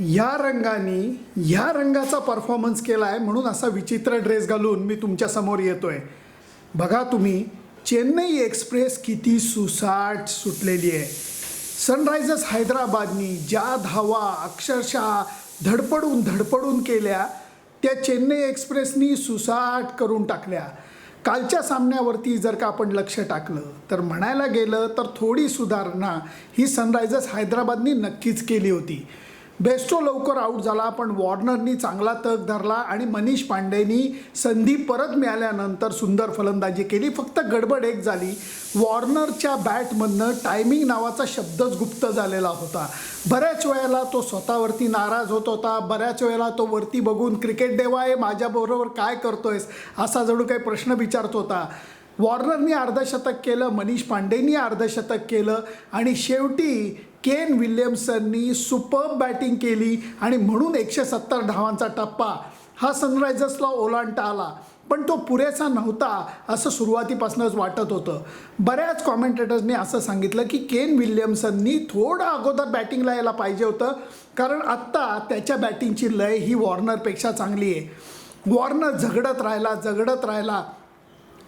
या रंगाने ह्या रंगाचा परफॉर्मन्स केला आहे म्हणून असा विचित्र ड्रेस घालून मी तुमच्यासमोर येतो आहे बघा तुम्ही चेन्नई एक्सप्रेस किती सुसाट सुटलेली आहे. सनरायझर्स हैदराबादनी ज्या धावा अक्षरशः धडपडून धडपडून केल्या त्या चेन्नई एक्सप्रेसनी सुसाट करून टाकल्या. कालच्या सामन्यावरती जर का आपण लक्ष टाकलं तर म्हणायला गेलं तर थोडी सुधारणा ही सनरायझर्स हैदराबादनी नक्कीच केली होती. बेस्टो लवकर आऊट झाला पण वॉर्नरनी चांगला तग धरला आणि मनीष पांडेनी संधी परत मिळाल्यानंतर सुंदर फलंदाजी केली. फक्त गडबड एक झाली. वॉर्नरच्या बॅटमधनं टायमिंग नावाचा शब्दच गुप्त झालेला होता. बऱ्याच वेळेला तो स्वतःवरती नाराज होत होता. बऱ्याच वेळेला तो वरती बघून क्रिकेट देवा आहे माझ्याबरोबर काय करतोयस? असा जणू काही प्रश्न विचारत होता. वॉर्नरनी अर्धशतक केलं मनीष पांडेनी अर्धशतक केलं आणि शेवटी केन विल्यम्सननी सुपर बॅटिंग केली आणि म्हणून एकशे सत्तर धावांचा टप्पा. हा सनरायझर्सला ओलांडता आला पण तो पुरेसा नव्हता असं सुरुवातीपासूनच वाटत होतं. बऱ्याच कॉमेंटेटर्सनी असं सांगितलं की केन विल्यम्सननी थोडं अगोदर बॅटिंगला यायला पाहिजे होतं कारण आत्ता त्याच्या बॅटिंगची लय ही वॉर्नरपेक्षा चांगली आहे. वॉर्नर झगडत राहिला झगडत राहिला.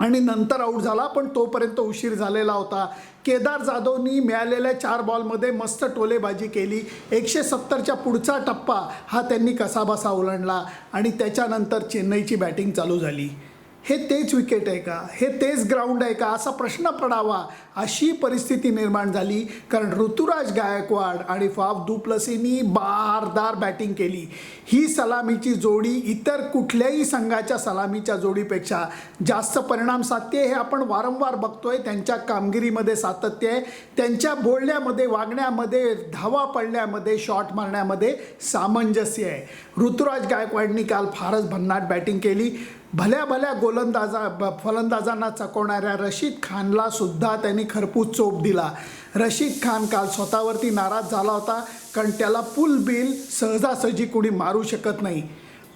आणि नंतर आऊट झाला. पण तोपर्यंत उशीर झालेला होता. केदार जाधवनी मिळालेल्या चार बॉलमध्ये मस्त टोलेबाजी केली. एकशे सत्तरच्या पुढचा टप्पा हा त्यांनी कसाबसा ओलांडला. आणि त्याच्यानंतर चेन्नईची बॅटिंग चालू झाली. हे तेच विकेट आहे का? हे तेच ग्राउंड आहे का? असा प्रश्न पडावा अशी परिस्थिती निर्माण झाली. कारण ऋतुराज गायकवाड आणि फाफ दुप्लसीनी बारदार बॅटिंग केली. ही सलामीची जोडी इतर कुठल्याही संघाच्या सलामीच्या जोडीपेक्षा जास्त परिणाम साधते हे आपण वारंवार बघतोय. त्यांच्या कामगिरीमध्ये सातत्य आहे. त्यांच्या बोलण्यामध्ये वागण्यामध्ये धावा पडण्यामध्ये शॉट मारण्यामध्ये सामंजस्य आहे. ऋतुराज गायकवाडनी काल फारच भन्नाट बॅटिंग केली. भल्या भल्या गोलंदाजा ब- फलंदाजांना चकवणाऱ्या रशीद खानला सुद्धा त्यांनी खरपूस चोप दिला. रशीद खान काल स्वतःवरती नाराज झाला होता कारण त्याला पुल बिल सहजासहजी कुणी मारू शकत नाही.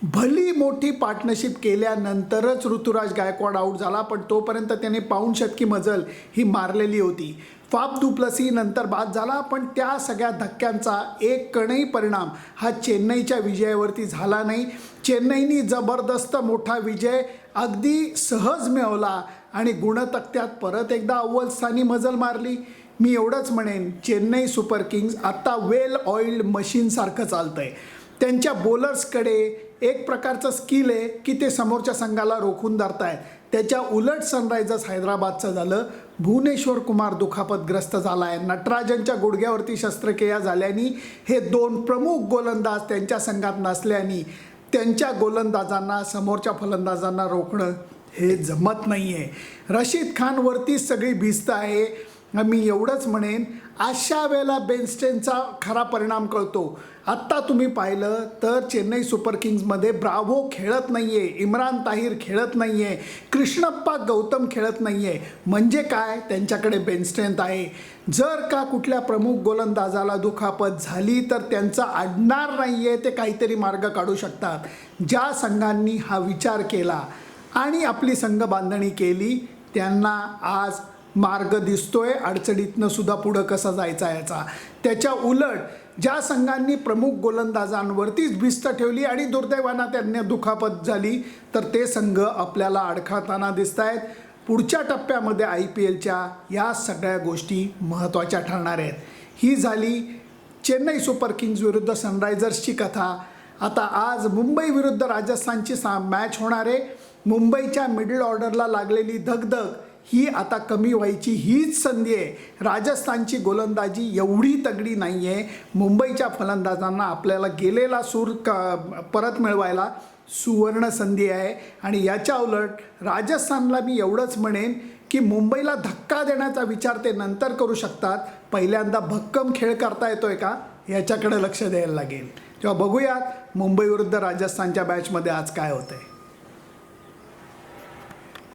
भली मोठी पार्टनरशिप केल्यानंतरच ऋतुराज गायकवाड आऊट झाला पण तोपर्यंत त्याने पाऊण शतकी मजल ही मारलेली होती. फाप दुप्लसी नंतर बाद झाला पण त्या सगळ्या धक्क्यांचा एक कणही परिणाम हा चेन्नईच्या विजयावरती झाला नाही. चेन्नईनी जबरदस्त मोठा विजय अगदी सहज मिळवला आणि गुणतक्त्यात परत एकदा अव्वल स्थानी मजल मारली. मी एवढंच म्हणेन चेन्नई सुपर किंग्ज आत्ता वेल ऑइल्ड मशीनसारखं चालतं आहे त्यांच्या बॉलर्सकडे एक प्रकारचं स्किल आहे की ते समोरच्या संघाला रोखून धरतायत. त्याच्या उलट सनरायझर्स हैदराबादचं झालं. भुवनेश्वर कुमार दुखापतग्रस्त झाला आहे नटराजनच्या गुडघ्यावरती शस्त्रक्रिया झाल्याने हे दोन प्रमुख गोलंदाज त्यांच्या संघात नसल्याने त्यांच्या गोलंदाजांना समोरच्या फलंदाजांना रोखणं हे जमत नाही आहे रशीद खानवरतीच सगळी भिस्त आहे. मी एवढंच म्हणेन अशा वेळेला बेनस्टेनचा खरा परिणाम कळतो. आत्ता तुम्ही पाहिलं तर चेन्नई सुपर किंग्जमध्ये ब्राव्हो खेळत नाही आहे इम्रान ताहिर खेळत नाही आहे कृष्णप्पा गौतम खेळत नाही आहे म्हणजे काय? त्यांच्याकडे बेनस्ट्रेंथ आहे. जर का कुठल्या प्रमुख गोलंदाजाला दुखापत झाली तर त्यांचं अडणार नाही आहे ते काहीतरी मार्ग काढू शकतात. ज्या संघांनी हा विचार केला आणि आपली संघ बांधणी केली त्यांना आज मार्ग दिसतोय अडचणीतनं सुद्धा पुढं कसा जायचा याचा. त्याच्या उलट ज्या संघांनी प्रमुख गोलंदाजांवरतीच भिस्त ठेवली आणि दुर्दैवानं त्यांना दुखापत झाली तर ते संघ आपल्याला अडखळताना दिसत आहेत पुढच्या टप्प्यामध्ये आय पी एलच्या या सगळ्या गोष्टी महत्त्वाच्या ठरणार आहेत. ही झाली चेन्नई सुपर किंग्ज विरुद्ध सनरायझर्सची कथा. आता आज मुंबई विरुद्ध राजस्थानची सा मॅच होणार आहे. मुंबईच्या मिडल ऑर्डरला लागलेली धगधग. ही आता कमी व्हायची हीच संधी आहे. राजस्थानची गोलंदाजी एवढी तगडी नाही आहे मुंबईच्या फलंदाजांना आपल्याला गेलेला सूर क परत मिळवायला सुवर्ण संधी आहे. आणि याच्या उलट राजस्थानला मी एवढंच म्हणेन की मुंबईला धक्का देण्याचा विचार ते नंतर करू शकतात. पहिल्यांदा भक्कम खेळ करता येतोय का? याच्याकडे लक्ष द्यायला लागेल. तेव्हा बघूयात मुंबई विरुद्ध राजस्थानच्या मॅचमध्ये आज काय होतंय.